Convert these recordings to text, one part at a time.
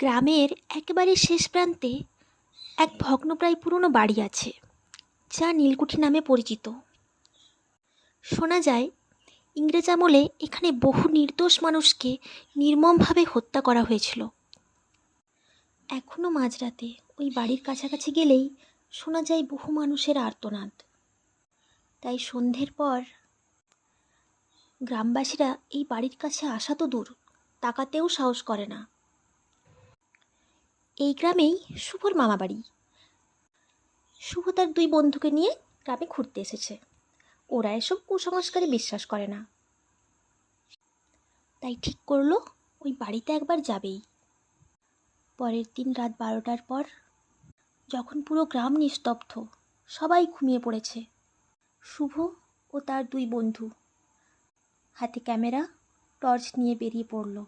গ্রামের একেবারে শেষ প্রান্তে এক ভগ্নপ্রায় পুরনো বাড়ি আছে, যা নীলকুঠি নামে পরিচিত। শোনা যায়, ইংরেজ আমলে এখানে বহু নির্দোষ মানুষকে নির্মমভাবে হত্যা করা হয়েছিল। এখনও মাঝরাতে ওই বাড়ির কাছাকাছি গেলেই শোনা যায় বহু মানুষের আর্তনাদ। তাই সন্ধ্যের পর গ্রামবাসীরা এই বাড়ির কাছে আসা তো দূর, তাকাতেও সাহস করে না। এই গ্রামেই শুভর মামা বাড়ি। শুভ তার দুই বন্ধুকে নিয়ে গ্রামে ঘুরতে এসেছে। ওরা এসব কুসংস্কারে বিশ্বাস করে না। তাই ঠিক করল ওই বাড়িতে একবার যাবেই। পরের দিন রাত বারোটার পর যখন পুরো গ্রাম নিস্তব্ধ, সবাই ঘুমিয়ে পড়েছে। শুভ ও তার দুই বন্ধু। হাতে ক্যামেরা, টর্চ নিয়ে বেরিয়ে পড়ল।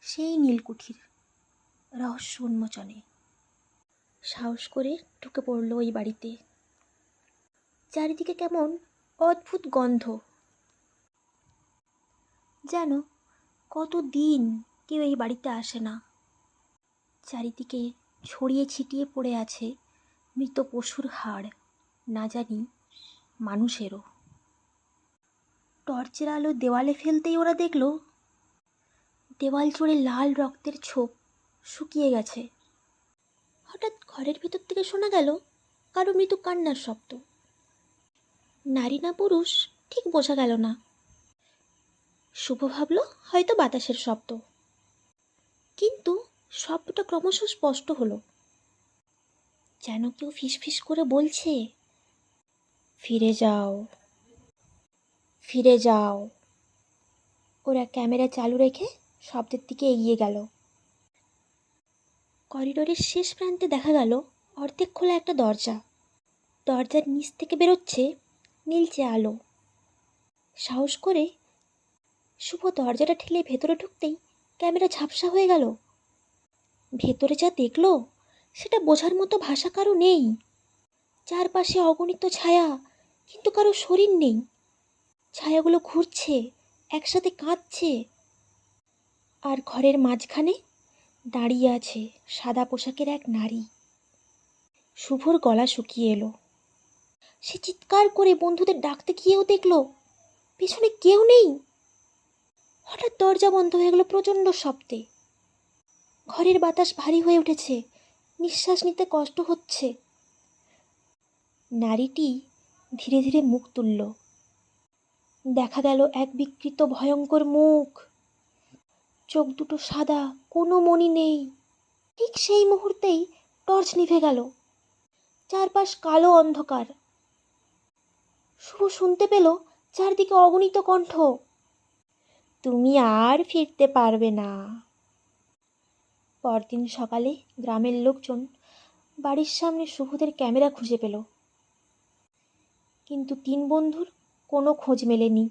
সেই নীলকুঠির। রহস্য উন্মোচনে। সাহস করে ঢুকে পড়ল ওই বাড়িতে। চারিদিকে কেমন অদ্ভুত গন্ধ। যেন কত দিন কেউ এই বাড়িতে আসে না। চারিদিকে ছড়িয়ে ছিটিয়ে পড়ে আছে মৃত পশুর হাড়, না জানি মানুষেরও। টর্চের আলো দেওয়ালে ফেলতেই ওরা দেখল, দেওয়াল জুড়ে লাল রক্তের ছোপ। শুকিয়ে গেছে। হঠাৎ ঘরের ভেতর থেকে শোনা গেল কারও মৃদু কান্নার শব্দ। নারী না পুরুষ ঠিক বোঝা গেল না। শুভ ভাবল হয়তো বাতাসের শব্দ। কিন্তু শব্দটা ক্রমশ স্পষ্ট হলো। যেন কেউ ফিসফিস করে বলছে, ফিরে যাও ফিরে যাও। ওরা ক্যামেরা চালু রেখে শব্দের দিকে এগিয়ে গেল। করিডোরের শেষ প্রান্তে দেখা গেল অর্ধেক খোলা একটা দরজা। দরজার নিচ থেকে বেরোচ্ছে নীলচে আলো। সাহস করে শুভ দরজাটা ঠেলে ভেতরে ঢুকতেই ক্যামেরা ঝাপসা হয়ে গেল। ভেতরে যা দেখল, সেটা বোঝার মতো ভাষা কারও নেই। চারপাশে অগণিত ছায়া, কিন্তু কারও শরীর নেই। ছায়াগুলো ঘুরছে, একসাথে কাঁদছে। আর ঘরের মাঝখানে দাঁড়িয়ে আছে সাদা পোশাকের এক নারী। শুভর গলা শুকিয়ে এলো। সে চিৎকার করে বন্ধুদের ডাকতে গিয়েও দেখল, পেছনে কেউ নেই। হঠাৎ দরজা বন্ধ হয়ে গেল প্রচণ্ড শব্দে। ঘরের বাতাস ভারী হয়ে উঠেছে, নিঃশ্বাস নিতে কষ্ট হচ্ছে। নারীটি ধীরে ধীরে মুখ তুলল। দেখা গেল এক বিকৃত ভয়ঙ্কর মুখ। চোখ দুটো সাদা, কোনো মনি নেই। ঠিক সেই মুহূর্তেই টর্চ নিভে গেল। চারপাশ কালো অন্ধকার। শুভ শুনতে পেল চারদিকে অগণিত কণ্ঠ। তুমি আর ফিরতে পারবে না। পরদিন সকালে গ্রামের লোকজন বাড়ির সামনে শুভদের ক্যামেরা খুঁজে পেল। কিন্তু তিন বন্ধুর কোনো খোঁজ মেলেনি।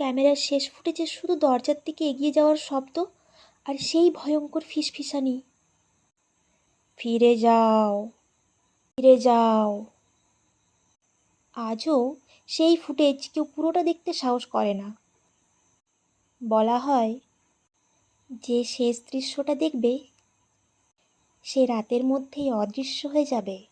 ক্যামেরার শেষ ফুটেজে শুধু দরজার দিকে এগিয়ে যাওয়ার শব্দ আর সেই ভয়ঙ্কর ফিসফিসানি। ফিরে যাও ফিরে যাও। আজও সেই ফুটেজ কেউ পুরোটা দেখতে সাহস করে না। বলা হয়, যে শেষ দৃশ্যটা দেখবে, সে রাতের মধ্যেই অদৃশ্য হয়ে যাবে।